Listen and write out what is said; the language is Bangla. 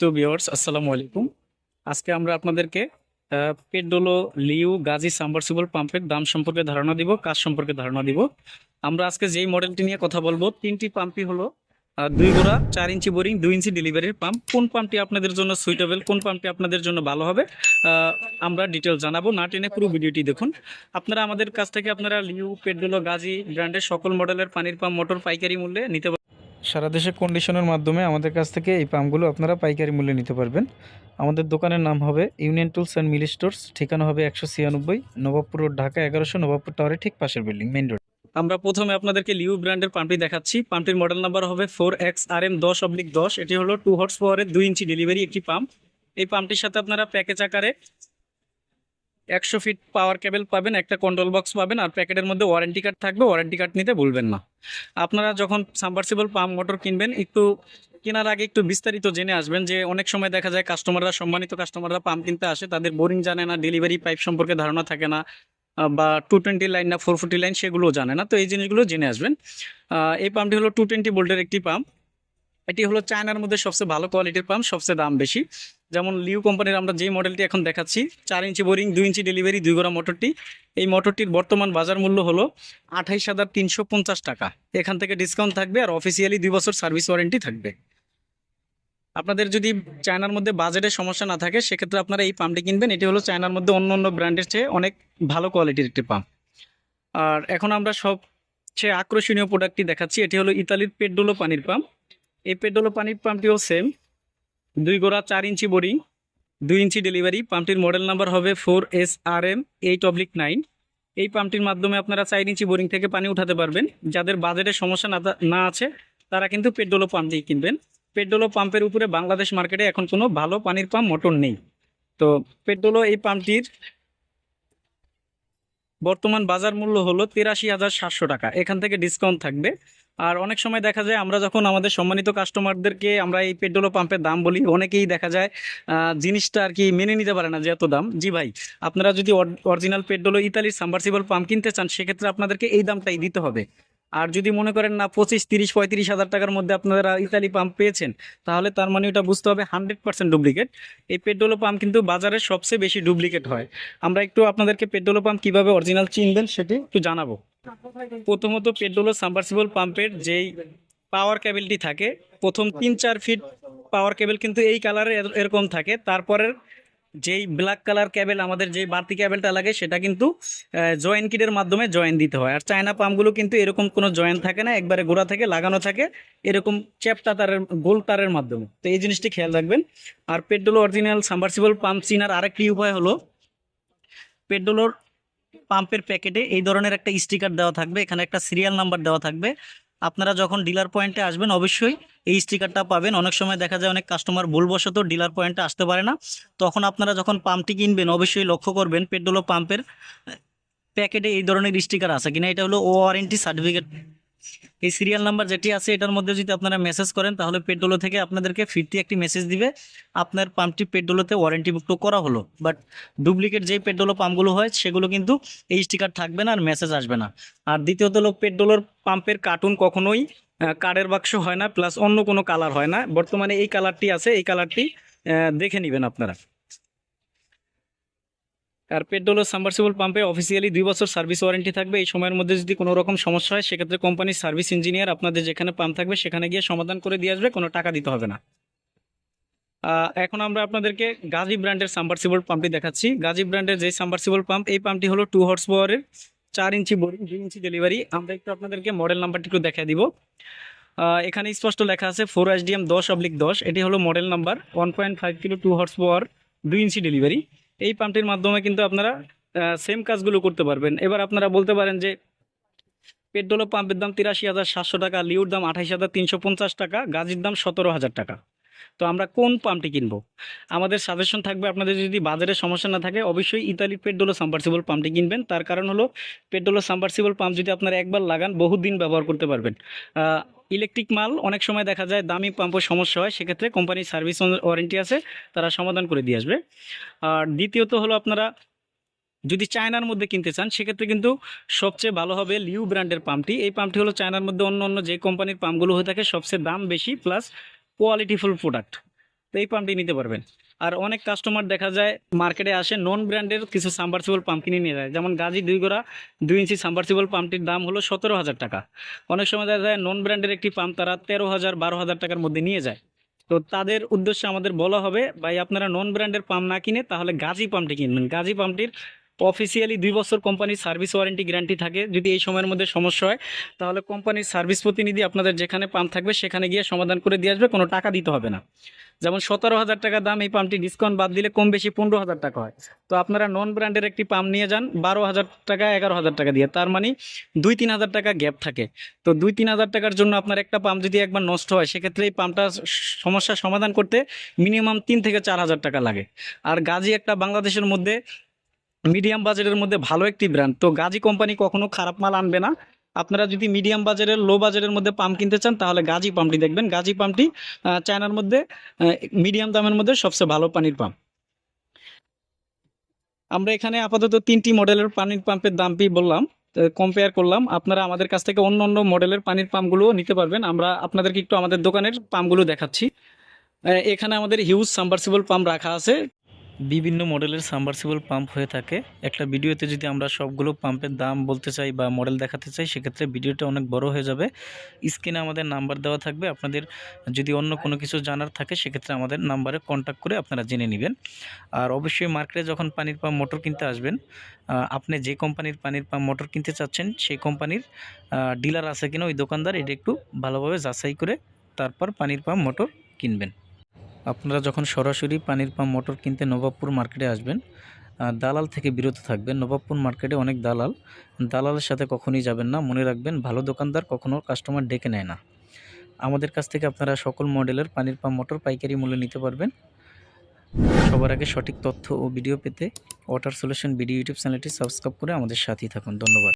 তো ভিউয়ার্স, আসসালামু আলাইকুম। আজকে আমরা আপনাদেরকে পেডোলো লিউ গাজী সাবমার্সিবল পাম্পের দাম সম্পর্কে ধারণা দিব, কাজ সম্পর্কে ধারণা দিব। আমরা আজকে যেই মডেলটি নিয়ে কথা বলব, তিনটি পাম্পই হলো দুই গোড়া, চার ইঞ্চি বোরিং, দুই ইঞ্চি ডেলিভারির পাম্প। কোন পাম্পটি আপনাদের জন্য সুইটেবল কোন পাম্পটি আপনাদের জন্য ভালো হবে আমরা ডিটেল জানাব। না টেনে পুরো ভিডিওটি দেখুন। আপনারা আমাদের কাছ থেকে আপনারা লিউ পেডোলো গাজি ব্র্যান্ডের সকল মডেলের পানির পাম্প মোটর পাইকারি মূল্যে নিতে সারা দেশে কন্ডিশনের মাধ্যমে আমাদের কাছ থেকে এই পাম্পগুলো আপনারা পাইকারি মূল্যে নিতে পারবেন। আমাদের দোকানের নাম হবে union tools and Mili stores ঠিকানা হবে একশো ছিয়ানব্বই নবাবপুর রোড, ঢাকা এগারোশো, নবাবপুর টাওয়ারের ঠিক পাশের বিল্ডিং মেইন রোড আমরা প্রথমে আপনাদেরকে লিউ ব্র্যান্ডের পাম্পটি দেখাচ্ছি। পাম্পটির মডেল নাম্বার হবে ফোর এক্স আর এম দশ অব্লিক দশ। এটি হলো টু হর্স পাওয়ারের দুই ইঞ্চি ডেলিভারি একটি পাম্প এই পাম্পটির সাথে আপনারা প্যাকেজ আকারে একশো ফিট পাওয়ার কেবল পাবেন, একটা কন্ট্রোল বক্স পাবেন আর প্যাকেটের মধ্যে ওয়ারেন্টি কার্ড থাকবে ওয়ারেন্টি কার্ড নিতে ভুলবেন না। আপনারা যখন সাবমার্সিবল পাম্প মোটর কিনবেন, একটু কেনার আগে একটু বিস্তারিত জেনে আসবেন যে অনেক সময় দেখা যায় কাস্টমাররা সম্মানিত কাস্টমাররা পাম্প কিনতে আসে, তাদের বোরিং জানে না ডেলিভারি পাইপ সম্পর্কে ধারণা থাকে না বা টু টোয়েন্টি লাইন না ফোর ফোর্টি লাইন সেগুলোও জানে না। তো এই জিনিসগুলো জেনে আসবেন। এই পাম্পটি হলো টু টোয়েন্টি বোল্টের একটি পাম্প এটি হলো চায়নার মধ্যে সবচেয়ে ভালো কোয়ালিটির পাম্প, সবচেয়ে দাম বেশি। যেমন লিউ কোম্পানির আমরা যে মডেলটি এখন দেখাচ্ছি, চার ইঞ্চি বোরিং, দুই ইঞ্চি ডেলিভারি, দুই গোড়া মোটরটি, এই মোটরটির বর্তমান বাজার মূল্য হলো আঠাইশ হাজার তিনশো পঞ্চাশ টাকা। এখান থেকে ডিসকাউন্ট থাকবে আর অফিসিয়ালি দুই বছর সার্ভিস ওয়ারেন্টি থাকবে। আপনাদের যদি চায়নার মধ্যে বাজেটের সমস্যা না থাকে, সেক্ষেত্রে আপনারা এই পাম্পটি কিনবেন। এটি হলো চায়নার মধ্যে অন্য অন্য ব্র্যান্ডের চেয়ে অনেক ভালো কোয়ালিটির একটি পাম্প। আর এখন আমরা সবচেয়ে আকর্ষণীয় প্রোডাক্টটি দেখাচ্ছি, এটি হলো ইতালির পেডোলো পানির পাম্প। এই পেডোলো পানির পাম্পটিও সেম দুই গোড়া চার ইঞ্চি বোরিং দুই ইঞ্চি ডেলিভারি। পাম্পটির মডেল নাম্বার হবে four S R M eight oblique nine. এই পাম্পটির মাধ্যমে আপনারা চার ইঞ্চি বোরিং থেকে পানি উঠাতে পারবেন। যাদের বাজেটের সমস্যা না না আছে, তারা কিন্তু পেট্রোলো পাম্প দিয়ে কিনবেন। পেট্রোলো পাম্পের উপরে বাংলাদেশ মার্কেটে এখন কোনো ভালো পানির পাম্প, মোটর নেই। তো পেট্রোলো এই পাম্পটির বর্তমান বাজার মূল্য হলো তিরাশি হাজার সাতশো টাকা। এখান থেকে ডিসকাউন্ট থাকবে। আর অনেক সময় দেখা যায় আমরা যখন আমাদের সম্মানিত কাস্টমারদেরকে আমরা এই পেট্রোল পাম্পের দাম বলি, অনেকেই দেখা যায় জিনিসটা আর কি মেনে নিতে পারে না যে এত দাম। জি ভাই, আপনারা যদি অরিজিনাল পেট্রোলো ইতালির সাবমার্সিবল পাম্প কিনতে চান, সেক্ষেত্রে আপনাদেরকে এই দামটাই দিতে হবে। আর যদি মনে করেন না পঁচিশ, তিরিশ, পঁয়ত্রিশ হাজার টাকার মধ্যে আপনারা ইতালি পাম্প পেয়েছেন, তাহলে তার মানে ওটা বুঝতে হবে হান্ড্রেড পার্সেন্ট ডুপ্লিকেট এই পেট্রোল পাম্প কিন্তু বাজারে সবচেয়ে বেশি ডুপ্লিকেট হয়। আমরা একটু আপনাদেরকে পেট্রোলো পাম্প কীভাবে অরিজিনাল চিনবেন সেটি একটু জানাব। প্রথমত পেট্রোলো সাবমার্সিবল পাম্পের যেই পাওয়ার কেবলটি থাকে, প্রথম তিন চার ফিট পাওয়ার কেবল কিন্তু এই কালারে এরকম থাকে। তারপরের যেই ব্ল্যাক কালার কেবল, আমাদের যেই বাড়তি কেবলটা লাগে, সেটা কিন্তু জয়েন কিটের মাধ্যমে জয়েন দিতে হয়। আর চায়না পাম্পগুলো কিন্তু এরকম কোনো জয়েন থাকে না, একবারে গোড়া থেকে লাগানো থাকে, এরকম চ্যাপটা তারের গোল তারের মাধ্যমে। তো এই জিনিসটি খেয়াল রাখবেন। আর পেট্রোল অরিজিনাল সাবমার্সিবল পাম্প চিনার আরেকটি উপায় হলো পেট্রোলোর পাম্পের প্যাকেটে এই ধরনের একটা স্টিকার দেওয়া থাকবে, এখানে একটা সিরিয়াল নাম্বার দেওয়া থাকবে। আপনারা যখন ডিলার পয়েন্টে আসবেন, অবশ্যই এই স্টিকারটা পাবেন। অনেক সময় দেখা যায় অনেক কাস্টমার ভুলবশত ডিলার পয়েন্টে আসতে পারে না। তখন আপনারা যখন পাম্পটি কিনবেন, অবশ্যই লক্ষ্য করবেন পেট্রোল পাম্পের প্যাকেটে এই ধরনের স্টিকার আছে কিনা। এটা হলো ওয়ারেন্টি সার্টিফিকেট এই সিরিয়াল নাম্বার যেটি আছে এটার মধ্যে যদি আপনারা মেসেজ করেন তাহলে পেট্রোলো থেকে আপনাদেরকে ফিরতি একটি মেসেজ দিবে। আপনার পাম্পটি পেট্রোলোতে ওয়ারেন্টিভুক্ত করা হলো। বাট ডুপ্লিকেট যেই পেট্রোলো পাম্পগুলো হয় সেগুলো কিন্তু এই স্টিকার থাকবে না আর মেসেজ আসবে না। আর দ্বিতীয়ত হলো পেট্রোলোর পাম্পের কার্টুন কখনোই আহ, কার্ডের বাক্স হয় না প্লাস অন্য কোনো কালার হয় না। বর্তমানে এই কালারটি আছে এই কালারটি দেখে নেবেন আপনারা। আর পেট্রোলো সাবমার্সিবল পাম্পে অফিসিয়ালি দুই বছর সার্ভিস ওয়ারেন্টি থাকবে। এই সময়ের মধ্যে যদি কোনো রকম সমস্যা হয়, সেক্ষেত্রে কোম্পানির সার্ভিস ইঞ্জিনিয়ার আপনাদের যেখানে পাম্প থাকবে, সেখানে গিয়ে সমাধান করে দিয়ে আসবে, কোনো টাকা দিতে হবে না। এখন আমরা আপনাদেরকে গাজী ব্র্যান্ডের সাবমার্সিবল পাম্পটি দেখাচ্ছি। গাজী ব্র্যান্ডের যে সাবমার্সিবল পাম্প এই পাম্পটি হলো টু হর্স পাওয়ারের চার ইঞ্চি বোরিং দুই ইঞ্চি ডেলিভারি আমরা একটু আপনাদেরকে মডেল নাম্বারটি একটু দেখা দিব। এখানে স্পষ্ট লেখা আছে ফোর এইচডিএম দশ অবলিক দশ। এটি হলো model number one point five kilo two horse power দুই ইঞ্চি ডেলিভারি এই পাম্পটির মাধ্যমে কিন্তু আপনারা সেম কাজগুলো করতে পারবেন। এবার আপনারা বলতে পারেন যে, পেট্রোল পাম্পের দাম তিরাশি হাজার সাতশো টাকা, লিউর দাম আঠাইশ হাজার তিনশো পঞ্চাশ টাকা, গাজির দাম সতেরো হাজার টাকা। তো আমরা কোন পাম্পটি কিনবো? আমাদের সাজেশন থাকবে আপনাদের যদি বাজারে সমস্যা না থাকে, অবশ্যই ইতালির পেট্রোলো সাবমার্সিবল পাম্পটি কিনবেন। তার কারণ হলো, পেট্রোলো সাবমার্সিবল পাম্প যদি আপনারা একবার লাগান, বহুদিন ব্যবহার করতে পারবেন। ইলেকট্রিক মাল অনেক সময় দেখা যায় দামি পাম্পের সমস্যা হয়, সেক্ষেত্রে কোম্পানির সার্ভিস ওয়ারেন্টি আছে, তারা সমাধান করে দিয়ে আসবে। আর দ্বিতীয়ত হলো আপনারা যদি চায়নার মধ্যে কিনতে চান, সেক্ষেত্রে কিন্তু সবচেয়ে ভালো হবে লিউ ব্র্যান্ডের পাম্পটি। এই পাম্পটি হলো চায়নার মধ্যে অন্য অন্য যে কোম্পানির পাম্পগুলো হয়ে থাকে, সবচেয়ে দাম বেশি, প্লাস কোয়ালিটিফুল প্রোডাক্ট। তো এই পাম্পটি নিতে পারবেন। আর অনেক কাস্টমার দেখা যায় মার্কেটে আসে নন ব্র্যান্ডের কিছু সাম্বারসিবল পাম্প কিনে নিয়ে যায়। যেমন গাজী দুই গোড়া, দুই ইঞ্চি সাম্বারসিবল পাম্পটির দাম হলো সতেরো হাজার টাকা। অনেক সময় দেখা যায় নন ব্র্যান্ডের একটি পাম্প তারা তেরো হাজার, বারো হাজার টাকার মধ্যে নিয়ে যায়। তো তাদের উদ্দেশ্যে আমাদের বলা হবে, ভাই আপনারা নন ব্র্যান্ডের পাম্প না কিনে তাহলে গাজী পাম্পটি কিনবেন। গাজী পাম্পটির অফিসিয়ালি দুই বছর কোম্পানির সার্ভিস ওয়ারেন্টি গ্যারান্টি থাকে। যদি এই সময়ের মধ্যে সমস্যা হয়, তাহলে কোম্পানির সার্ভিস প্রতিনিধি আপনাদের যেখানে পাম্প থাকবে, সেখানে গিয়ে সমাধান করে দিয়ে আসবে, কোনো টাকা দিতে হবে না। যেমন সতেরো হাজার টাকা দাম এই পাম্পটি ডিসকাউন্ট বাদ দিলে কম বেশি পনেরো হাজার টাকা হয়। তো আপনারা নন ব্র্যান্ডের একটি পাম্প নিয়ে যান, বারো হাজার টাকা, এগারো হাজার টাকা দিয়ে। তার মানে দুই তিন হাজার টাকা গ্যাপ থাকে। তো দুই তিন হাজার টাকার জন্য আপনার একটা পাম্প যদি একবার নষ্ট হয়, সেক্ষেত্রে এই পাম্পটা সমস্যার সমাধান করতে মিনিমাম তিন থেকে চার হাজার টাকা লাগে। আর গাজী একটা বাংলাদেশের মধ্যে মিডিয়াম বাজেটের মধ্যে ভালো একটি ব্র্যান্ড তো গাজী কোম্পানি কখনো খারাপ মাল আনবে না। আপনারা যদি মিডিয়াম বাজারের লো বাজারের মধ্যে পাম্প কিনতে চান, তাহলে গাজী পাম্পটি দেখবেন। গাজী পাম্পটি চায়নার মধ্যে মিডিয়াম দামের মধ্যে সবচেয়ে ভালো পানির পাম্প আমরা এখানে আপাতত তিনটি মডেলের পানির পাম্পের দামটি বললাম কম্পেয়ার করলাম। আপনারা আমাদের কাছ থেকে অন্য অন্য মডেলের পানির পাম্পগুলোও নিতে পারবেন। আমরা আপনাদেরকে একটু আমাদের দোকানের পাম্পগুলো দেখাচ্ছি। এখানে আমাদের হিউজ সাবমার্সিবল পাম্প রাখা আছে। বিভিন্ন মডেলের সাবমার্সিবল পাম্প হয়ে থাকে। একটা ভিডিওতে যদি আমরা সবগুলো পাম্পের দাম বলতে চাই বা মডেল দেখাতে চাই, সেক্ষেত্রে ভিডিওটা অনেক বড় হয়ে যাবে। স্ক্রিনে আমাদের নাম্বার দেওয়া থাকবে। আপনাদের যদি অন্য কোনো কিছু জানার থাকে, সেক্ষেত্রে আমাদের নাম্বারে কন্ট্যাক্ট করে আপনারা জেনে নেবেন। আর অবশ্যই মার্কেটে যখন পানির পাম্প মোটর কিনতে আসবেন আপনি যে কোম্পানির পানির পাম্প মোটর কিনতে চাচ্ছেন, সেই কোম্পানির ডিলার আছে কিনা ওই দোকানদার, এটা একটু ভালোভাবে যাচাই করে তারপর পানির পাম্প মোটর কিনবেন। আপনারা যখন সরাসরি পানির পাম্প মোটর কিনতে নবাবপুর মার্কেটে আসবেন দালাল থেকে বিরত থাকবেন। নবাবপুর মার্কেটে অনেক দালাল। দালালের সাথে কখনোই যাবেন না। মনে রাখবেন, ভালো দোকানদার কখনও কাস্টমার ডেকে নেয় না। আমাদের কাছ থেকে আপনারা সকল মডেলের পানির পাম্প মোটর পাইকারি মূল্যে নিতে পারবেন। সবার আগে সঠিক তথ্য ও ভিডিও পেতে ওয়াটার সলিউশন ভিডিও ইউটিউব চ্যানেলটি সাবস্ক্রাইব করে আমাদের সাথেই থাকুন। ধন্যবাদ।